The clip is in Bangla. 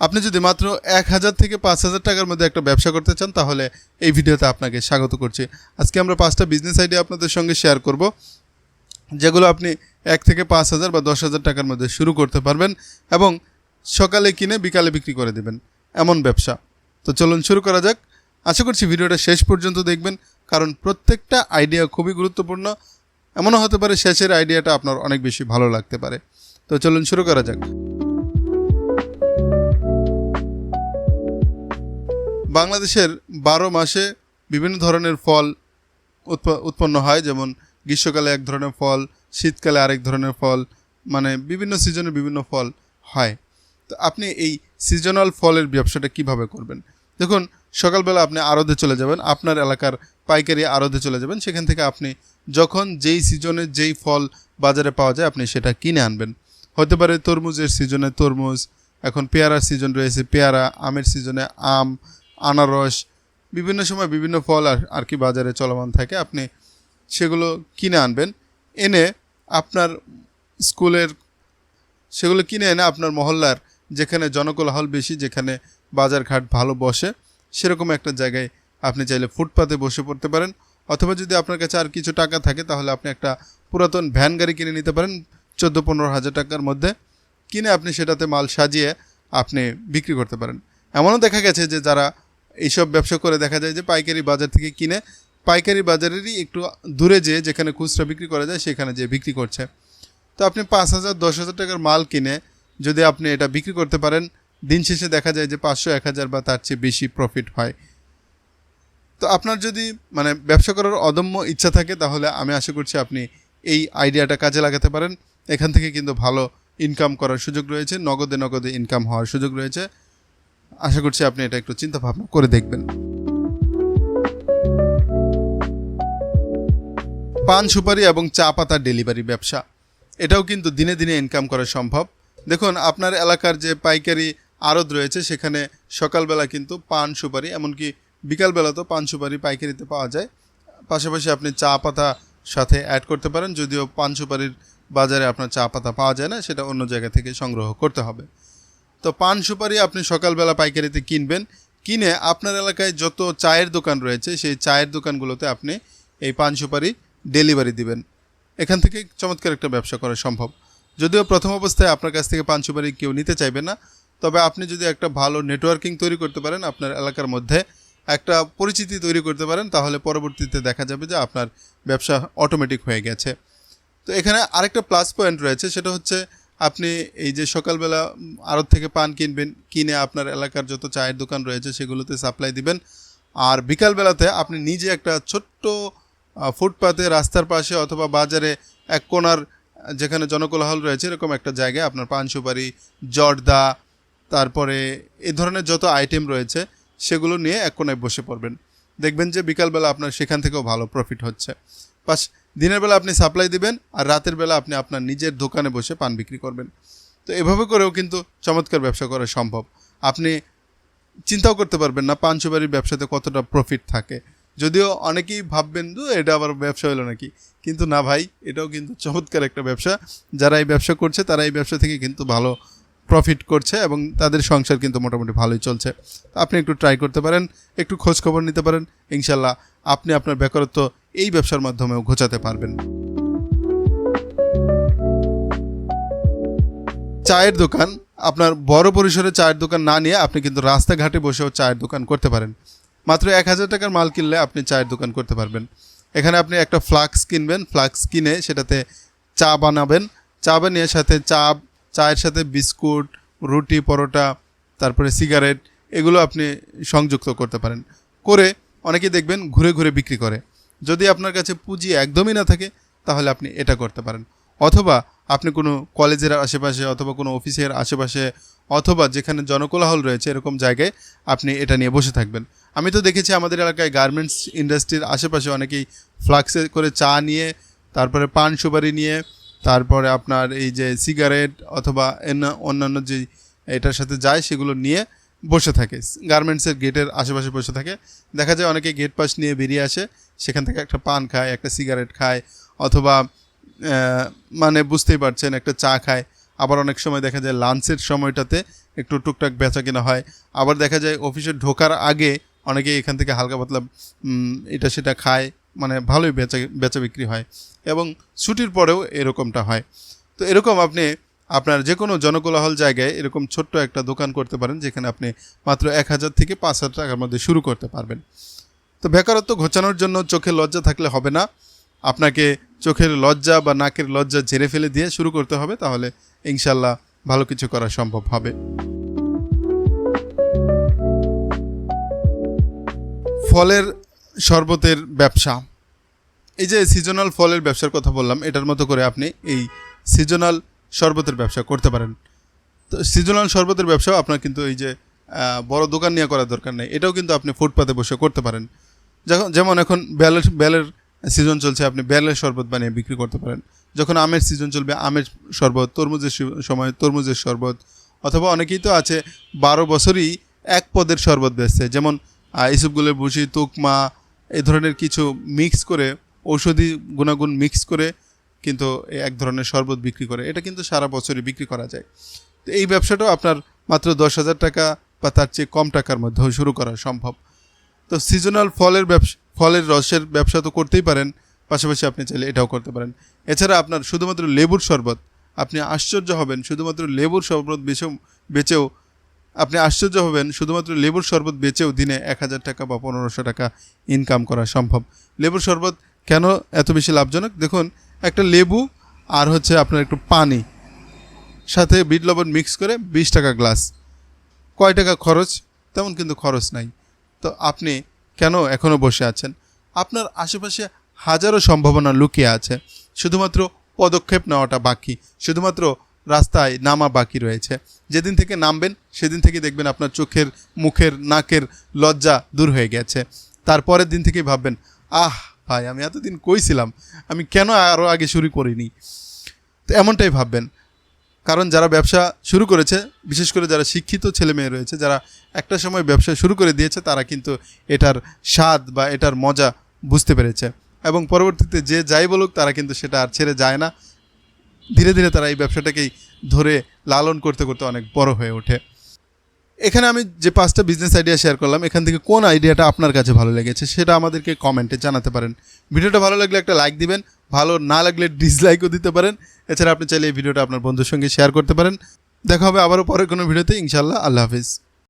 আপনি যদি মাত্র এক হাজার থেকে পাঁচ হাজার টাকার মধ্যে একটা ব্যবসা করতে চান, তাহলে এই ভিডিওতে আপনাকে স্বাগত করছি। আজকে আমরা পাঁচটা বিজনেস আইডিয়া আপনাদের সঙ্গে শেয়ার করব, যেগুলো আপনি এক থেকে পাঁচ হাজার বা দশ হাজার টাকার মধ্যে শুরু করতে পারবেন এবং সকালে কিনে বিকালে বিক্রি করে দেবেন। এমন ব্যবসা। তো চলুন শুরু করা যাক। আশা করছি ভিডিওটা শেষ পর্যন্ত দেখবেন, কারণ প্রত্যেকটা আইডিয়া খুবই গুরুত্বপূর্ণ। এমনও হতে পারে শেষের আইডিয়াটা আপনার অনেক বেশি ভালো লাগতে পারে। তো চলুন শুরু করা যাক। বাংলাদেশের বারো মাসে বিভিন্ন ধরনের ফল উৎপ- উৎপন্ন হয়, যেমন গ্রীষ্মকালে এক ধরনের ফল, শীতকালে আরেক ধরনের ফল মানে বিভিন্ন সিজনে বিভিন্ন ফল হয়। তো আপনি এই সিজনাল ফলের ব্যবসাটা কীভাবে করবেন? দেখুন, সকালবেলা আপনি আড়তে চলে যাবেন, আপনার এলাকার পাইকারি আড়তে চলে যাবেন, সেখান থেকে আপনি যখন যেই সিজনে যেই ফল বাজারে পাওয়া যায়, আপনি সেটা কিনে আনবেন। হতে পারে তরমুজের সিজনে তরমুজ, এখন পেয়ারার সিজন রয়েছে, পেয়ারা, আমের সিজনে আম আনারস, বিভিন্ন সময় বিভিন্ন ফল আর আর কি বাজারে চলমান থাকে, আপনি সেগুলো কিনে আনবেন। এনে আপনার স্কুলের, সেগুলো কিনে এনে আপনার মহল্লার যেখানে জনকোলাহল বেশি, যেখানে বাজারঘাট ভালো বসে, সেরকম একটা জায়গায় আপনি চাইলে ফুটপাতে বসে পড়তে পারেন। অথবা যদি আপনার কাছে আর কিছু টাকা থাকে, তাহলে আপনি একটা পুরাতন ভ্যান গাড়ি কিনে নিতে পারেন চোদ্দ পনেরো হাজার টাকার মধ্যে। কিনে আপনি সেটাতে মাল সাজিয়ে আপনি বিক্রি করতে পারেন। এমনও দেখা গেছে যে যারা এইসব ব্যবসা করে দেখা যায় যে পাইকারি বাজার থেকে কিনে পাইকারি বাজারেরই একটু দূরে যেয়ে যেখানে খুচরা বিক্রি করা যায় সেখানে যেয়ে বিক্রি করছে। তো আপনি পাঁচ হাজার, দশ হাজার টাকার মাল কিনে যদি আপনি এটা বিক্রি করতে পারেন, দিন শেষে দেখা যায় যে পাঁচশো, এক হাজার বা তার চেয়ে বেশি প্রফিট হয়। তো আপনার যদি মানে ব্যবসা করার অদম্য ইচ্ছা থাকে, তাহলে আমি আশা করছি আপনি এই আইডিয়াটা কাজে লাগাতে পারেন। এখান থেকে কিন্তু ভালো ইনকাম করার সুযোগ রয়েছে, নগদে নগদে ইনকাম হওয়ার সুযোগ রয়েছে। আশা করছি আপনি এটা একটু চিন্তা ভাবনা করে দেখবেন। পান সুপারি এবং চা পাতার ডেলিভারি ব্যবসা। এটাও কিন্তু দিনে দিনে ইনকাম করা সম্ভব। দেখুন, আপনার এলাকার যে পাইকারি আড়ত রয়েছে, সেখানে সকালবেলা কিন্তু পান সুপারি, এমনকি বিকালবেলা তো পান সুপারি পাইকারিতে পাওয়া যায়। পাশাপাশি আপনি চা পাতা সাথে অ্যাড করতে পারেন, যদিও পান সুপারির বাজারে আপনার চা পাতা পাওয়া যায় না, সেটা অন্য জায়গা থেকে সংগ্রহ করতে হবে। তো পান সুপারি আপনি সকালবেলা পাইকারিতে কিনবেন। কিনে আপনার এলাকায় যত চায়ের দোকান রয়েছে, সেই চায়ের দোকানগুলোতে আপনি এই পান সুপারি ডেলিভারি দিবেন। এখান থেকে চমৎকার একটা ব্যবসা করা সম্ভব। যদিও প্রথম অবস্থায় আপনার কাছ থেকে পান সুপারি কেউ নিতে চাইবে না, তবে আপনি যদি একটা ভালো নেটওয়ার্কিং তৈরি করতে পারেন, আপনার এলাকার মধ্যে একটা পরিচিতি তৈরি করতে পারেন, তাহলে পরবর্তীতে দেখা যাবে যে আপনার ব্যবসা অটোমেটিক হয়ে গেছে। তো এখানে আরেকটা প্লাস পয়েন্ট রয়েছে, সেটা হচ্ছে আপনি এই যে সকালবেলা আড়ত থেকে পান কিনবেন, কিনে আপনার এলাকার যত চায়ের দোকান রয়েছে সেগুলোতে সাপ্লাই দিবেন। আর বিকালবেলাতে আপনি নিজে একটা ছোট্ট ফুটপাতে রাস্তার পাশে অথবা বাজারে এক কোনার যেখানে জনকোলাহল রয়েছে এরকম একটা জায়গায় আপনার পান সুপারি, জর্দা, তারপরে এ ধরনের যত আইটেম রয়েছে সেগুলো নিয়ে এক কোনায় বসে পড়বেন। দেখবেন যে বিকালবেলা আপনার সেখান থেকেও ভালো প্রফিট হচ্ছে। পাশ দিনের বেলা আপনি সাপ্লাই দিবেন আর রাতের বেলা আপনি আপনার নিজের দোকানে বসে পান বিক্রি করবেন। তো এভাবে করেও কিন্তু চমৎকার ব্যবসা করা সম্ভব। আপনি চিন্তাও করতে পারবেন না পান সুপারির ব্যবসাতে কতটা প্রফিট থাকে। যদিও অনেকেই ভাববেন যে এটা আবার ব্যবসা হলো নাকি? কিন্তু না ভাই, এটাও কিন্তু চমৎকার একটা ব্যবসা। যারা এই ব্যবসা করছে, তারা এই ব্যবসা থেকে কিন্তু ভালো প্রফিট করছে এবং তাদের সংসার কিন্তু মোটামুটি ভালোই চলছে। তো আপনি একটু ট্রাই করতে পারেন, একটু খোঁজ খবর নিতে পারেন। ইনশাল্লাহ আপনি আপনার বেকারত্ব এই ব্যবসার মাধ্যমেও ঘোচাতে পারবেন। চায়ের দোকান, আপনার বড় পরিসরে চায়ের দোকান না নিয়ে আপনি কিন্তু রাস্তাঘাটে বসেও চায়ের দোকান করতে পারেন। মাত্র এক হাজার টাকার মাল কিনলে আপনি চায়ের দোকান করতে পারবেন। এখানে আপনি একটা ফ্লাক্স কিনবেন, ফ্লাক্স কিনে সেটাতে চা বানাবেন। চা বানিয়ে সাথে চা, চায়ের সাথে বিস্কুট, রুটি, পরোটা, তারপরে সিগারেট, এগুলো আপনি সংযুক্ত করতে পারেন। করে অনেকেই দেখবেন ঘুরে ঘুরে বিক্রি করে। যদি আপনার কাছে পুঁজি একদমই না থাকে, তাহলে আপনি এটা করতে পারেন। অথবা আপনি কোনো কলেজের আশেপাশে অথবা কোনো অফিসের আশেপাশে অথবা যেখানে জনকোলাহল রয়েছে এরকম জায়গায় আপনি এটা নিয়ে বসে থাকবেন। আমি তো দেখেছি আমাদের এলাকায় গার্মেন্টস ইন্ডাস্ট্রির আশেপাশে অনেকেই ফ্লাক্সে করে চা নিয়ে, তারপরে পান সুপারি নিয়ে, তারপরে আপনার এই যে সিগারেট অথবা অন্যান্য যে এটার সাথে যায় সেগুলো নিয়ে বসে থাকে গার্মেন্টসের গেটের আশেপাশে বসে থাকে। দেখা যায় অনেকে গেট পাস নিয়ে বেরিয়ে আসে, সেখান থেকে একটা পান খায়, একটা সিগারেট খায়, অথবা মানে বুঝতেই পারছেন, একটা চা খায়। আবার অনেক সময় দেখা যায় লাঞ্চের সময়টাতে একটু টুকটাক বেচা কেনা হয়। আবার দেখা যায় অফিসে ঢোকার আগে অনেকে এখান থেকে হালকা পাতলা এটা সেটা খায় মানে ভালোই বেচা বেচা বিক্রি হয়। এবং ছুটির পরেও এরকমটা হয়। তো এরকম আপনি আপনার যে কোনো জনকোলাহল জায়গায় এরকম ছোট্ট একটা দোকান করতে পারেন, যেখানে আপনি মাত্র এক হাজার থেকে পাঁচ হাজার টাকার মধ্যে শুরু করতে পারবেন। তো বেকারত্ব ঘোচানোর জন্য চোখে লজ্জা থাকলে হবে না। আপনাকে চোখের লজ্জা বা নাকের লজ্জা ঝেড়ে ফেলে দিয়ে শুরু করতে হবে, তাহলে ইনশাল্লাহ ভালো কিছু করা সম্ভব হবে। ফলের শরবতের ব্যবসা। এই যে সিজনাল ফলের ব্যবসার কথা বললাম, এটার মতো করে আপনি এই সিজনাল শরবতের ব্যবসা করতে পারেন। তো সিজনাল শরবতের ব্যবসাও আপনার কিন্তু এই যে বড় দোকান নিয়ে করার দরকার নেই। এটাও কিন্তু আপনি ফুটপাতে বসে করতে পারেন। যখন, যেমন এখন বেলের বেলের সিজন চলছে, আপনি বেলের শরবত বানিয়ে বিক্রি করতে পারেন। যখন আমের সিজন চলবে, আমের শরবত, তরমুজের সময় তরমুজের শরবত, অথবা অনেকেই তো আছে, বারো বছরই এক পদের শরবত বেচছে। যেমন ইসুপগুলের ভুসি তুকমা এই ধরনের কিছু মিক্স করে, ঔষধি গুণাগুণ মিক্স করে কিন্তু এক ধরনের শরবত বিক্রি করে। এটা কিন্তু সারা বছরই বিক্রি করা যায়। তো এই ব্যবসাটাও আপনার মাত্র দশ হাজার টাকা বা তার চেয়ে কম টাকার মধ্যেও শুরু করা সম্ভব। তো সিজনাল ফলের ব্যবসা, ফলের রসের ব্যবসা তো করতেই পারেন, পাশাপাশি আপনি চাইলে এটাও করতে পারেন। এছাড়া আপনার শুধুমাত্র লেবুর শরবত, আপনি আশ্চর্য হবেন, শুধুমাত্র লেবুর শরবত বেচেও বেচেও, আপনি আশ্চর্য হবেন, শুধুমাত্র লেবুর শরবত বেচেও দিনে এক হাজার টাকা বা পনেরোশো টাকা ইনকাম করা সম্ভব। লেবুর শরবত কেন এত বেশি লাভজনক? দেখুন একটা লেবু আর হচ্ছে আপনার একটু পানি। সাথে বিট লবণ মিক্স করে বিশ টাকা গ্লাস। কয় টাকা খরচ? তেমন কিন্তু খরচ নাই। তো আপনি কেন এখনও বসে আছেন? আপনার আশেপাশে হাজারো সম্ভাবনা লুকিয়ে আছে। শুধুমাত্র পদক্ষেপ নেওয়াটা বাকি। শুধুমাত্র রাস্তায় নামা বাকি রয়েছে। যেদিন থেকে নামবেন, সেদিন থেকে দেখবেন আপনার চোখের, মুখের, নাকের লজ্জা দূর হয়ে গেছে। তারপরের দিন থেকেই ভাববেন, আহ ভাই, আমি এতদিন কইছিলাম, আমি কেন আরও আগে শুরু করিনি? তো এমনটাই ভাববেন। কারণ যারা ব্যবসা শুরু করেছে, বিশেষ করে যারা শিক্ষিত ছেলে মেয়ে রয়েছে, যারা একটা সময় ব্যবসা শুরু করে দিয়েছে, তারা কিন্তু এটার স্বাদ বা এটার মজা বুঝতে পেরেছে। এবং পরবর্তীতে যে যাই বলুক, তারা কিন্তু সেটা আর ছেড়ে যায় না। ধীরে ধীরে তারা এই ব্যবসাটাকেই ধরে লালন করতে করতে অনেক বড় হয়ে ওঠে। এখানে আমি যে পাঁচটা বিজনেস আইডিয়া শেয়ার করলাম, এখান থেকে কোন আইডিয়াটা আপনার কাছে ভালো লেগেছে সেটা আমাদেরকে কমেন্টে জানাতে পারেন। ভিডিওটা ভালো লাগলে একটা লাইক দিবেন, ভালো না লাগলে ডিসলাইকও দিতে পারেন। এছাড়া আপনি চাইলে এই ভিডিওটা আপনার বন্ধুর সঙ্গে শেয়ার করতে পারেন। দেখা হবে আবারও পরের কোনো ভিডিওতে ইনশাল্লাহ আল্লাহ হাফিজ।